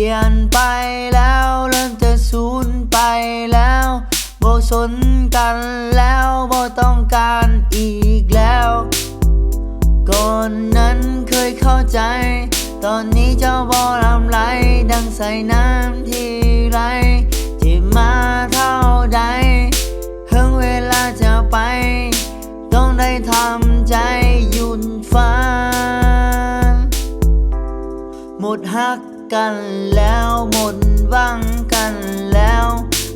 ียนไปแล้วเริ่มจะสูญไปแล้วบ่สนกันแล้วบ่ต้องการอีกแล้ว ก่อนนั้นเคยเข้าใจ ตอนนี้เจ้าบ่ลำไร ดังใส่น้ำที่ไรจะมาเท่าใดถึงเวลาจะไป ต้องได้ทำใจหยุดฝันหมดฮัก กันแล้วหมดหวังกันแล้ว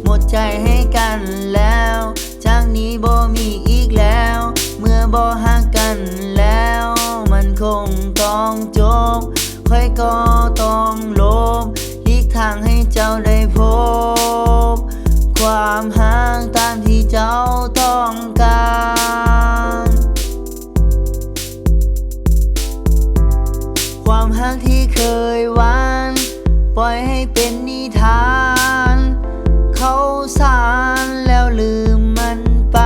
หมดใจให้กันแล้วจากนี้บ่มีอีกแล้ว เมื่อบ่ฮักกันแล้ว มันคงต้องจบค่อยก็ต้องลบหลีกทางให้เจ้าได้พบ ความห่างตา ความหักที่เคยหวาน ปล่อยให้เป็นนิทาน เขาสารแล้วลืมมันไป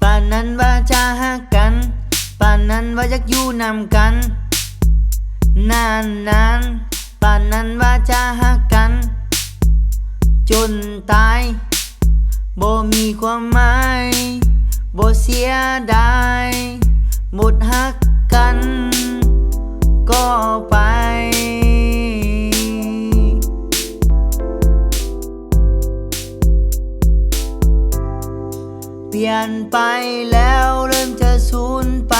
ป่านนั้นว่าจะหักกัน ป่านนั้นว่าจะอยู่นำกัน นานนานป่านนั้นว่าจะหัก จนตายบ่มีความหมายบ่เสียดายหมดฮักกัน ก็ไปเปลี่ยนไปแล้วเริ่มจะสูญไป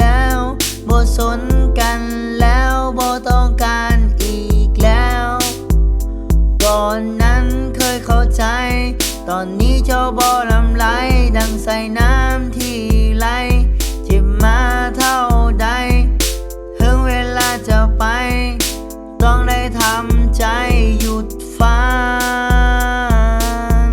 แล้วบ่สนกัน ตอนนี้เจ้าบ่ลำไรดังใส่น้ำที่ไหลจ็บมาเท่าใดถึงเวลาจะไป ต้องได้ทำใจหยุดฟัง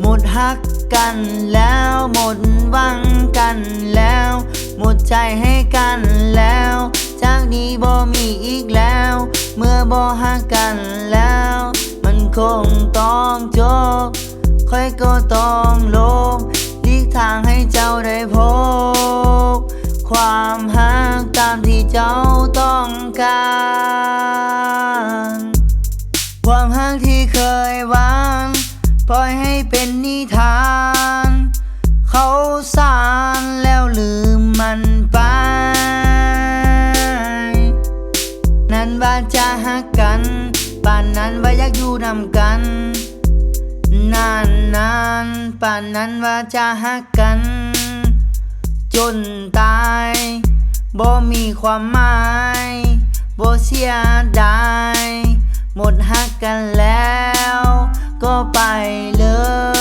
หมดฮักกันแล้วหมดหวังกันแล้ว หมดใจให้กันแล้ว จากนี้บ่มีอีกแล้ว เมื่อบ่ฮักกันแล้ว คงต้องจบค่อยก็ต้องลบหลีกทางให้เจ้าได้พบความฮักตามที่เจ้าต้องการ ความฮักที่เคยหวานปล่อยให้เป็นนิทาน เขาสารแล้วลืมมันไป กอยู่นำกัน นานนานป่านนั้นว่าจะหักกัน จนตายบ่มีความหมายบ่เสียดายหมดหักกันแล้ว ก็ไปเลย